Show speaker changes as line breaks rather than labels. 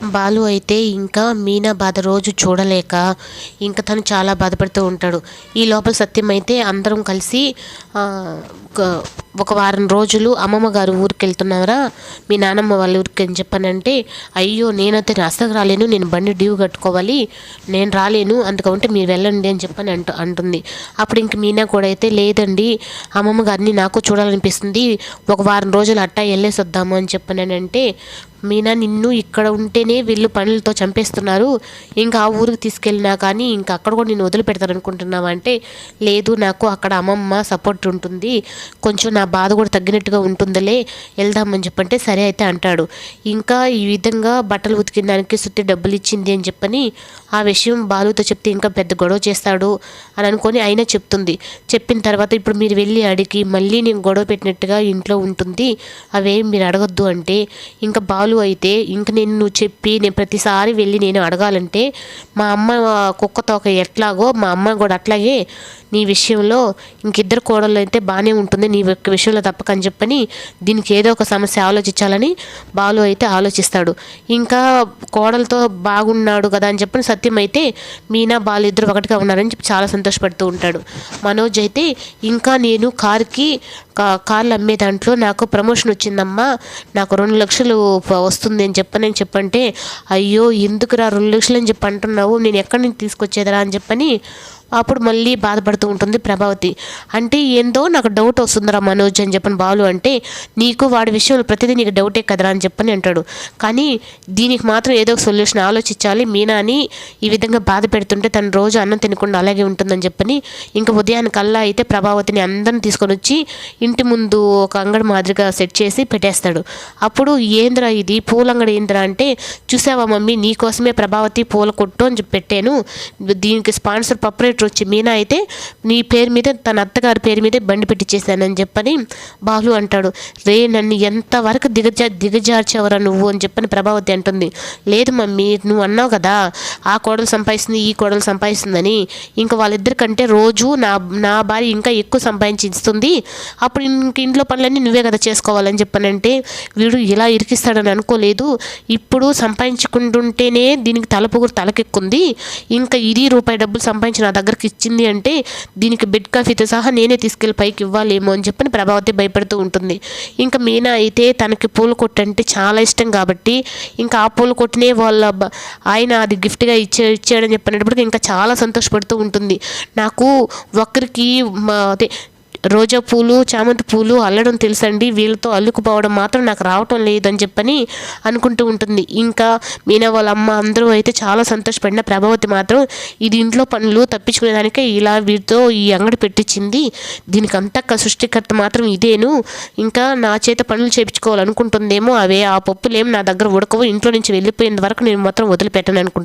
బాలు అయితే ఇంకా మీనా బాధ రోజు చూడలేక ఇంకా తను చాలా బాధపడుతూ ఉంటాడు. ఈ లోపల సత్యం అయితే అందరం కలిసి ఒక వారం రోజులు అమ్మమ్మ గారు ఊరికి వెళ్తున్నారా మీ నానమ్మ వాళ్ళ ఊరికి అని చెప్పానంటే అయ్యో నేనైతే అసలు రాలేను నేను బండి డ్యూ కట్టుకోవాలి నేను రాలేను అందుకంటే మీరు వెళ్ళండి అని చెప్పని అంటు అంటుంది. అప్పుడు ఇంక మీనా కూడా అయితే లేదండి అమ్మమ్మ గారిని నాకు చూడాలనిపిస్తుంది ఒక వారం రోజులు అట్టా వెళ్ళేసి వద్దాము అని చెప్పానంటే మీనా నిన్ను ఇక్కడ ఉంటేనే వీళ్ళు పనులతో చంపేస్తున్నారు. ఇంకా ఆ ఊరికి తీసుకెళ్ళినా కానీ ఇంకా అక్కడ కూడా నేను వదిలిపెడతాను అనుకుంటున్నావా అంటే లేదు నాకు అక్కడ అమ్మమ్మ సపోర్ట్ ఉంటుంది. కొంచెం నా బాధ కూడా తగ్గినట్టుగా ఉంటుందిలే వెళ్దామని చెప్పంటే సరే అయితే అంటాడు. ఇంకా ఈ విధంగా బట్టలు ఉతికిన దానికి సుట్టి డబ్బులు ఇచ్చింది అని చెప్పని ఆ విషయం బాలుతో చెప్తే ఇంకా పెద్ద గొడవ చేస్తాడు అని అనుకొని అయినా చెప్తుంది. చెప్పిన తర్వాత ఇప్పుడు మీరు వెళ్ళి అడిగి మళ్ళీ నేను గొడవ పెట్టినట్టుగా ఇంట్లో ఉంటుంది. అవేం మీరు అడగొద్దు అంటే ఇంకా బాలు అయితే ఇంక నేను నువ్వు చెప్పి నేను ప్రతిసారి వెళ్ళి నేను అడగాలంటే మా అమ్మ కుక్కతో తోక ఎట్లాగో మా అమ్మ కూడా అట్లాగే నీ విషయంలో ఇంకిద్దరు కోడళ్ళు అయితే బాగానే ఉంటుంది నీ యొక్క విషయంలో తప్పకని చెప్పని దీనికి ఏదో ఒక సమస్య ఆలోచించాలని బాలు అయితే ఆలోచిస్తాడు. ఇంకా కోడలతో బాగున్నాడు కదా అని చెప్పని సత్యం అయితే మీనా బాలు ఇద్దరు ఒకటిగా ఉన్నారని చెప్పి చాలా సంతోషపడుతూ ఉంటాడు. మనోజ్ అయితే ఇంకా నేను కార్కి కార్లు అమ్మే దాంట్లో నాకు ప్రమోషన్ వచ్చిందమ్మా నాకు రెండు లక్షలు వస్తుంది అని చెప్పని చెప్పంటే అయ్యో ఎందుకురా రెండు లక్షలు అని చెప్పి అంటున్నావు? నేను ఎక్కడి నుంచి తీసుకొచ్చేదరా అని చెప్పని అప్పుడు మళ్ళీ బాధపడుతూ ఉంటుంది ప్రభావతి. అంటే ఏందో నాకు డౌట్ వస్తుందిరా మనోజ్ అని చెప్పని బాలు అంటే నీకు వాడి విషయంలో ప్రతిదీ నీకు డౌటే కదరా అని చెప్పని అంటాడు. కానీ దీనికి మాత్రం ఏదో ఒక సొల్యూషన్ ఆలోచించాలి. మీనాని ఈ విధంగా బాధ పెడుతుంటే తను రోజు అన్నం తినకుండా అలాగే ఉంటుందని చెప్పని ఇంకా ఉదయానికల్లా అయితే ప్రభావతిని అందరిని తీసుకొని వచ్చి ఇంటి ముందు ఒక అంగడి మాదిరిగా సెట్ చేసి పెట్టేస్తాడు. అప్పుడు ఏంద్రా ఇది? పూలంగడి ఏంద్రా అంటే చూసావా మమ్మీ నీకోసమే ప్రభావతి పూల కొట్టు అని చెప్పి పెట్టాను. దీనికి స్పాన్సర్ పపరేట్ ఇన్స్పెక్టర్ వచ్చి మీనా అయితే నీ పేరు మీద తన అత్తగారి పేరు మీదే బండి పెట్టించేశానని చెప్పని బాలు అంటాడు. రే నన్ను ఎంతవరకు దిగజా దిగజార్చేవరా నువ్వు అని చెప్పని ప్రభావతి అంటుంది. లేదు మమ్మీ నువ్వు అన్నావు కదా ఆ కోడలు సంపాదిస్తుంది ఈ కోడలు సంపాదిస్తుందని. ఇంకా వాళ్ళిద్దరికంటే రోజు నా నా భార్య ఇంకా ఎక్కువ సంపాదించి ఇస్తుంది. అప్పుడు ఇంక ఇంట్లో పనులన్నీ నువ్వే కదా చేసుకోవాలని చెప్పనంటే వీడు ఇలా ఇరికిస్తాడని అనుకోలేదు. ఇప్పుడు సంపాదించుకుంటుంటేనే దీనికి తలపొగురు తలకెక్కుంది. ఇంకా ఇది రూపాయి డబ్బులు సంపాదించి నా దగ్గర దగ్గరికి ఇచ్చింది అంటే దీనికి బెడ్ కాఫీతో సహా నేనే తీసుకెళ్ళి పైకి ఇవ్వాలేమో అని చెప్పని ప్రభావతి భయపడుతూ ఉంటుంది. ఇంకా మీనా అయితే తనకి పూల కొట్టు అంటే చాలా ఇష్టం కాబట్టి ఇంకా ఆ పూల కొట్టునే వాళ్ళ ఆయన అది గిఫ్ట్గా ఇచ్చే ఇచ్చాడని చెప్పినప్పటికీ ఇంకా చాలా సంతోషపడుతూ ఉంటుంది. నాకు ఒకరికి అదే రోజా పూలు చామంతి పూలు అల్లడం తెలుసండి. వీళ్ళతో అల్లుకుపోవడం మాత్రం నాకు రావటం లేదని చెప్పని అనుకుంటూ ఉంటుంది. ఇంకా మీనా వాళ్ళ అమ్మ అందరూ అయితే చాలా సంతోషపడిన ప్రభావతి మాత్రం ఇది ఇంట్లో పనులు తప్పించుకునేదానికే ఇలా వీటితో ఈ అంగడి పెట్టించింది. దీనికి అంతక్క సృష్టికర్త మాత్రం ఇదేను. ఇంకా నా చేత పనులు చేయించుకోవాలనుకుంటుందేమో అవే ఆ పప్పులేం నా దగ్గర ఉడకవు. ఇంట్లో నుంచి వెళ్ళిపోయిన వరకు నేను మాత్రం వదిలిపెట్టను అనుకుంటున్నాను